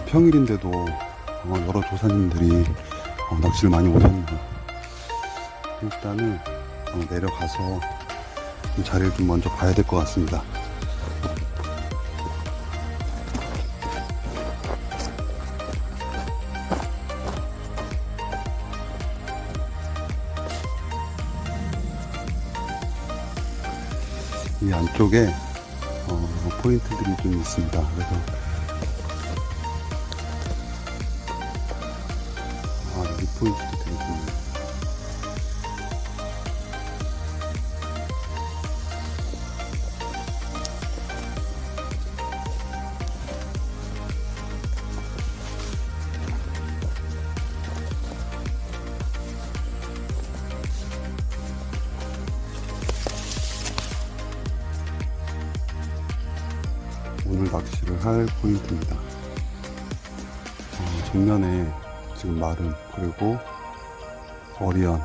어, 오늘 평일인데도 어, 여러 조사님들이 어, 낚시를 많이 오셨네요. 일단은 어, 내려가서 좀 자리를 좀 먼저 봐야 될 것 같습니다. 이 안쪽에 어, 포인트들이 좀 있습니다. 그래서 할 포인트입니다. 어, 정면에 지금 마름 그리고 어리언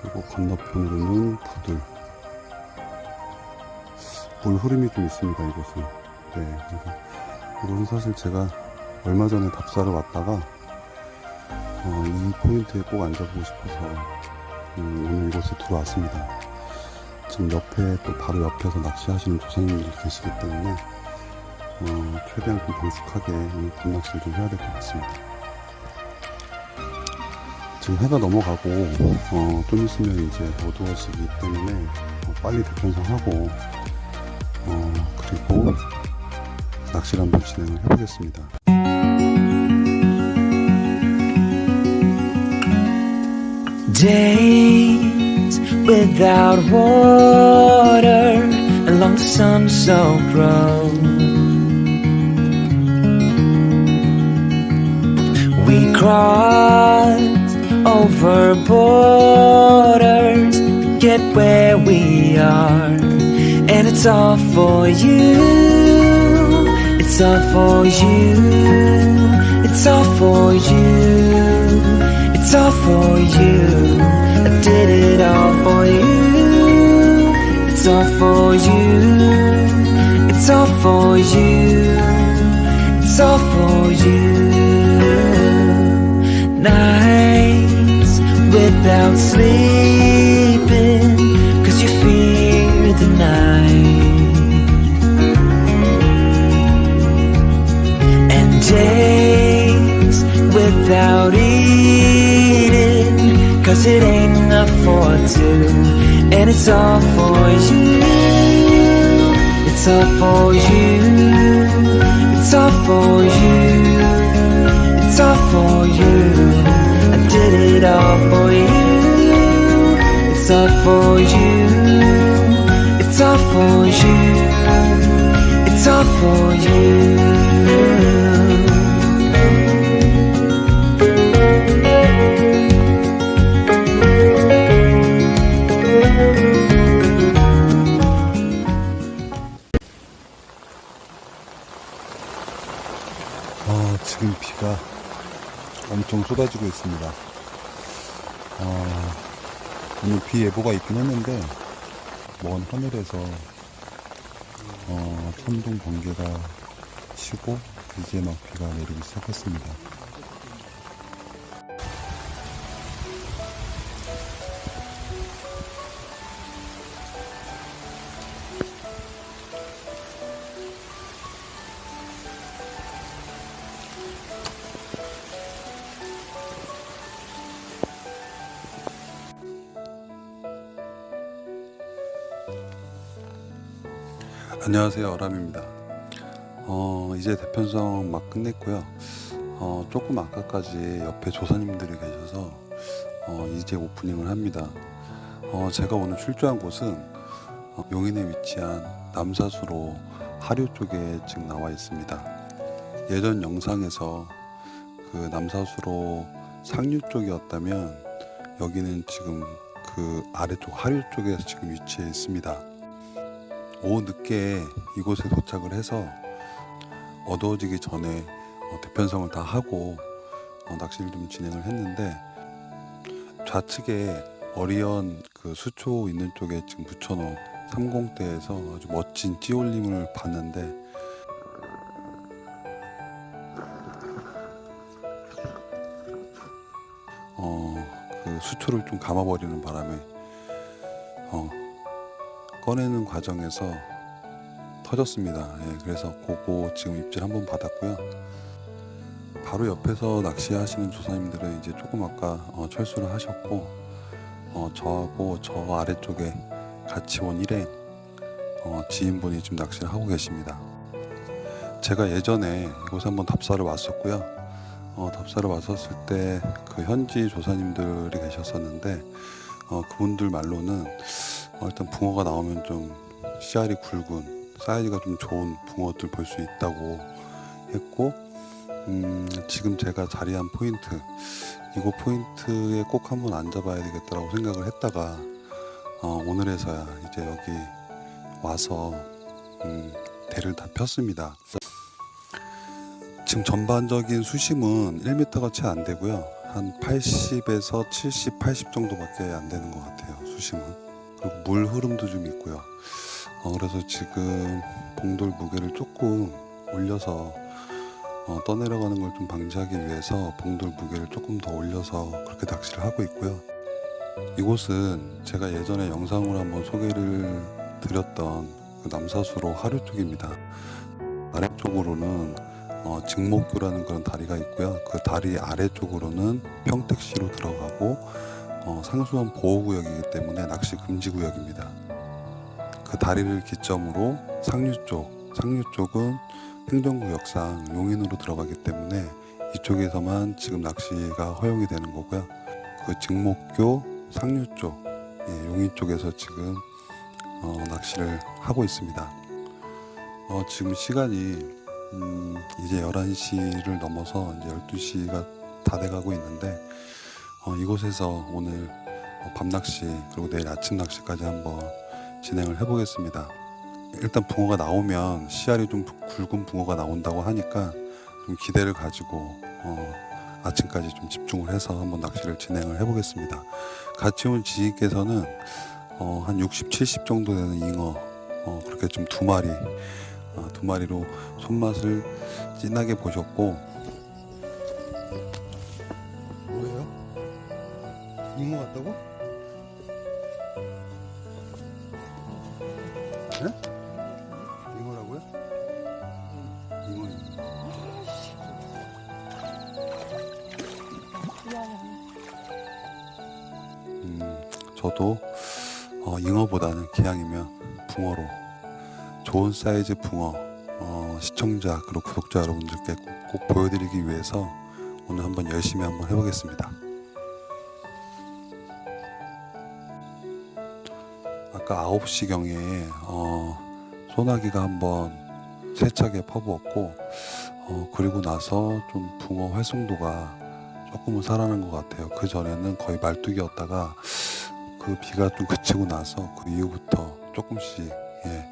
그리고 건너편으로는 부들. 물 흐름이 좀 있습니다 이곳은. 네 이곳은 사실 제가 얼마 전에 답사를 왔다가 어, 이 포인트에 꼭 앉아보고 싶어서 음, 오늘 이곳에 들어왔습니다. 지금 옆에 또 바로 옆에서 낚시하시는 조사님들이 계시기 때문에 어, 최대한 좀 밤낚시를 좀 해야 될 것 같습니다. 지금 해가 넘어가고 어, 좀 있으면 이제 어두워지기 때문에 어, 빨리 대편성하고 어, 그리고 낚시를 한번 진행을 해보겠습니다. We crossed over borders to get where we are, and it's all for you. It's all for you. It's all for you. It's all for you. I did it all for you. It's all for you. It's all for you. It's all for you. Nights without sleeping, cause you fear the night. and days without eating cause it ain't enough for two. And it's all for you. It's all for you. It's all for you. It's all for you it all for you it's all for you it's all for you it's all for you. 아, 지금 비가 엄청 쏟아지고 있습니다. 아, 오늘 비 예보가 있긴 했는데, 먼 하늘에서, 어, 천둥 번개가 치고, 이제 막 비가 내리기 시작했습니다. 안녕하세요. 어람입니다. 어, 이제 대편성 막 끝냈고요. 어, 조금 아까까지 옆에 조사님들이 계셔서 어, 이제 오프닝을 합니다. 어, 제가 오늘 출조한 곳은 어, 용인에 위치한 남사수로 하류 쪽에 지금 나와 있습니다. 예전 영상에서 그 남사수로 상류 쪽이었다면 여기는 지금 그 아래쪽 하류 쪽에 지금 위치해 있습니다. 오후 늦게 이곳에 도착을 해서 어두워지기 전에 어, 대편성을 다 하고 어, 낚시를 좀 진행을 했는데 좌측에 어리연 그 수초 있는 쪽에 지금 붙여놓은 삼공대에서 아주 멋진 찌올림을 봤는데 어, 그 수초를 좀 감아버리는 바람에 어, 꺼내는 과정에서 터졌습니다. 예, 그래서 그거 지금 입질 한번 받았고요. 바로 옆에서 낚시하시는 조사님들은 이제 조금 아까 어, 철수를 하셨고 어, 저하고 저 아래쪽에 같이 온 일행 어, 지인분이 지금 낚시를 하고 계십니다. 제가 예전에 이곳에 한번 답사를 왔었고요. 어, 답사를 왔었을 때 그 현지 조사님들이 계셨었는데 어, 그분들 말로는 어, 일단 붕어가 나오면 좀 씨알이 굵은 사이즈가 좀 좋은 붕어들 볼 수 있다고 했고 음, 지금 제가 자리한 포인트 이곳 포인트에 꼭 한번 앉아봐야 되겠다라고 생각을 했다가 어, 오늘에서야 이제 여기 와서 음, 대를 다 폈습니다. 지금 전반적인 수심은 1m가 채 안 되고요. 한 80에서 70, 80 정도밖에 안 되는 것 같아요. 수심은. 그리고 물 흐름도 좀 있고요. 어, 그래서 지금 봉돌 무게를 조금 올려서 어, 떠내려가는 걸 좀 방지하기 위해서 봉돌 무게를 조금 더 올려서 그렇게 낚시를 하고 있고요. 이곳은 제가 예전에 영상으로 한번 소개를 드렸던 그 남사수로 하류 쪽입니다. 아래쪽으로는 어, 직목교라는 그런 다리가 있고요. 그 다리 아래쪽으로는 평택시로 들어가고 어, 상수원 보호구역이기 때문에 낚시 금지 구역입니다. 그 다리를 기점으로 상류 쪽, 상류 쪽은 행정구역상 용인으로 들어가기 때문에 이쪽에서만 지금 낚시가 허용이 되는 거고요. 그 직목교 상류 쪽, 예, 용인 쪽에서 지금 어, 낚시를 하고 있습니다. 어, 지금 시간이 음, 이제 11시를 넘어서 이제 12시가 다 돼가고 있는데 어, 이곳에서 오늘 어, 밤낚시 그리고 내일 아침 낚시까지 한번 진행을 해보겠습니다. 일단 붕어가 나오면 씨알이 좀 굵은 붕어가 나온다고 하니까 좀 기대를 가지고 어, 아침까지 좀 집중을 해서 한번 낚시를 진행을 해보겠습니다. 같이 온 지인께서는 어, 한 60, 70 정도 되는 잉어 어, 그렇게 좀 두 마리 어, 두 마리로 손맛을 진하게 보셨고 잉어 같다고? 네? 잉어 잉어 음, 저도 어, 잉어보다는 기왕이면 붕어로 좋은 사이즈 붕어 어, 시청자 그리고 구독자 여러분들께 꼭, 꼭 보여드리기 위해서 오늘 한번 열심히 한번 해보겠습니다. 아까 9시 경에 어, 소나기가 한번 세차게 퍼부었고 어, 그리고 나서 좀 붕어 활성도가 조금은 살아난 것 같아요. 그 전에는 거의 말뚝이었다가 그 비가 좀 그치고 나서 그 이후부터 조금씩 예,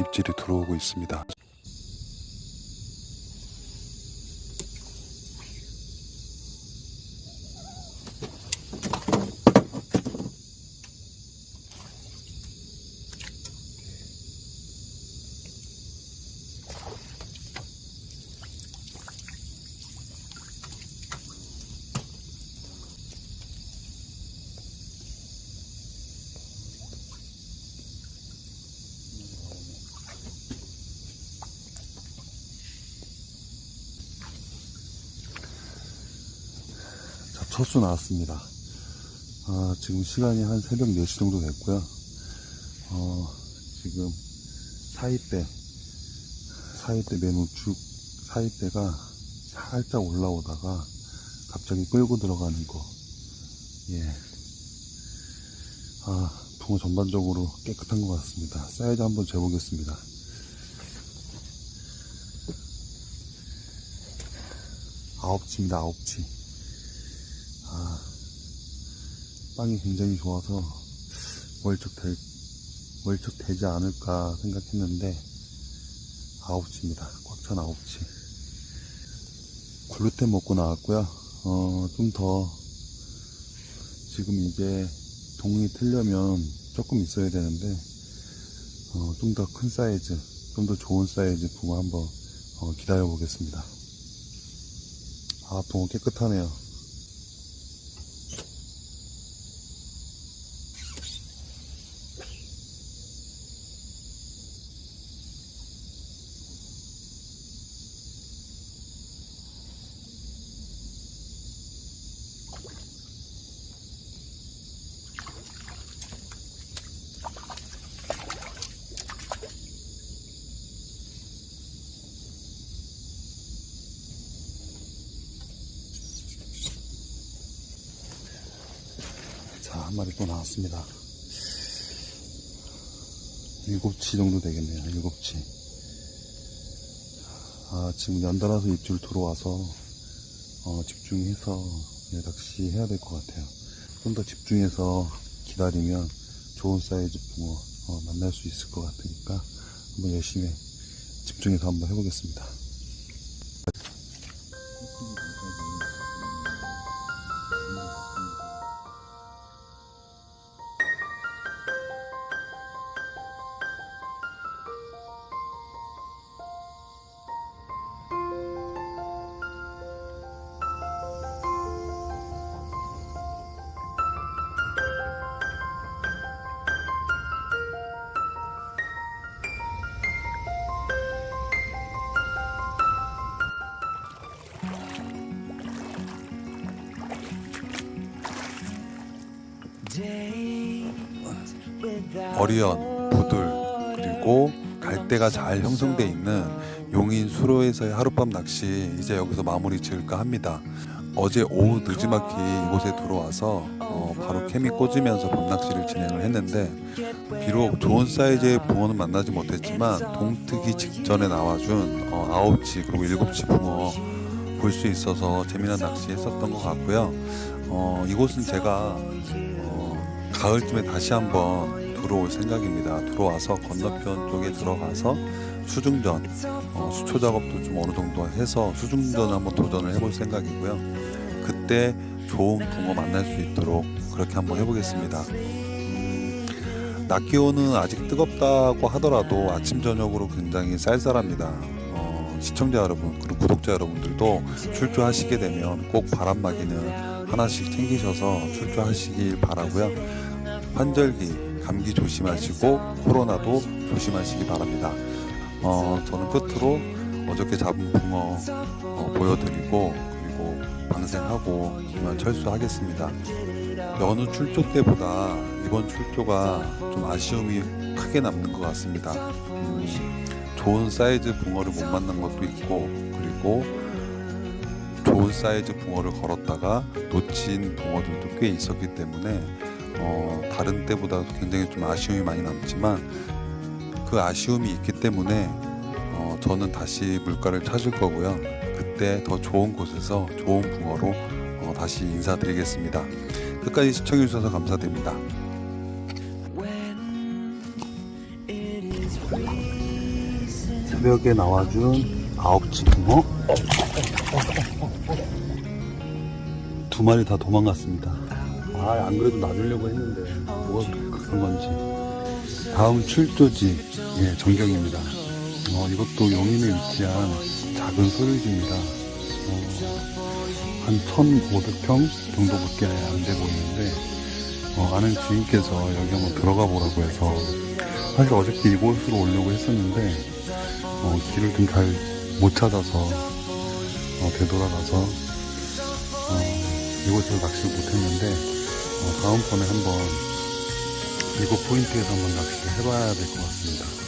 입질이 들어오고 있습니다. 자, 첫수 나왔습니다. 아, 지금 시간이 한 새벽 4시 정도 됐고요. 어, 지금 사이대, 사이대 맨 우측 사이대가 살짝 올라오다가 갑자기 끌고 들어가는 거. 예. 아, 붕어 전반적으로 깨끗한 것 같습니다. 사이즈 한번 재보겠습니다. 아홉치입니다, 아홉치. 아, 빵이 굉장히 좋아서 월척 될, 월척 되지 않을까 생각했는데, 아홉치입니다. 꽉찬 아홉치. 글루텐 먹고 나왔고요. 어, 좀 더, 지금 이제 동이 틀려면 조금 있어야 되는데, 어, 좀 더 큰 사이즈, 좀 더 좋은 사이즈 붕어 한번 어, 기다려 보겠습니다. 아, 붕어 깨끗하네요. 한 마리 또 나왔습니다. 일곱치 정도 되겠네요. 일곱치. 아, 지금 연달아서 입질 들어와서, 어, 집중해서 네, 낚시 해야 될 것 같아요. 좀 더 집중해서 기다리면 좋은 사이즈 붕어 어, 만날 수 있을 것 같으니까 한번 열심히 집중해서 한번 해보겠습니다. 어리언, 부들, 그리고 갈대가 잘 형성돼 있는 용인 수로에서의 하룻밤 낚시 이제 여기서 마무리 지을까 합니다. 어제 오후 늦지막히 이곳에 들어와서 어, 바로 케미 꽂으면서 밤낚시를 진행을 했는데 비록 좋은 사이즈의 붕어는 만나지 못했지만 동트기 직전에 나와준 어, 아홉치 그리고 일곱치 붕어 볼 수 있어서 재미난 낚시 했었던 것 같고요. 어, 이곳은 제가 어, 가을쯤에 다시 한번 들어올 생각입니다. 들어와서 건너편 쪽에 들어가서 수중전, 어, 수초 작업도 좀 어느 정도 해서 수중전 한번 도전을 해볼 생각이고요. 그때 좋은 붕어 만날 수 있도록 그렇게 한번 해보겠습니다. 음, 낮 기온은 아직 뜨겁다고 하더라도 아침 저녁으로 굉장히 쌀쌀합니다. 어, 시청자 여러분 그리고 구독자 여러분들도 출조하시게 되면 꼭 바람막이는 하나씩 챙기셔서 출조하시길 바라고요. 환절기 감기 조심하시고 코로나도 조심하시기 바랍니다. 어, 저는 끝으로 어저께 잡은 붕어 어, 보여드리고 그리고 방생하고 이만 철수하겠습니다. 여느 출조 때보다 이번 출조가 좀 아쉬움이 크게 남는 것 같습니다. 음, 좋은 사이즈 붕어를 못 만난 것도 있고 그리고 좋은 사이즈 붕어를 걸었다가 놓친 붕어들도 꽤 있었기 때문에 어, 다른 때보다 굉장히 좀 아쉬움이 많이 남지만 그 아쉬움이 있기 때문에 어, 저는 다시 물가를 찾을 거고요. 그때 더 좋은 곳에서 좋은 붕어로 어, 다시 인사드리겠습니다. 끝까지 시청해 주셔서 감사드립니다. 새벽에 나와준 아홉치 붕어 두 마리 다 도망갔습니다. 아, 안 그래도 놔주려고 했는데 뭐가 그런 건지. 다음 출조지 예, 정경입니다. 어, 이것도 용인에 위치한 작은 소유지입니다. 어, 한 1,500평 정도밖에 안 돼 보이는데 어, 아는 주인께서 여기 한번 들어가 보라고 해서 사실 어저께 이곳으로 오려고 했었는데 어, 길을 좀 잘 못 찾아서 어, 되돌아가서 어, 이곳에서 낚시를 못했는데 어, 다음번에 한번 이곳 포인트에서 한번 낚시를 해봐야 될 것 같습니다.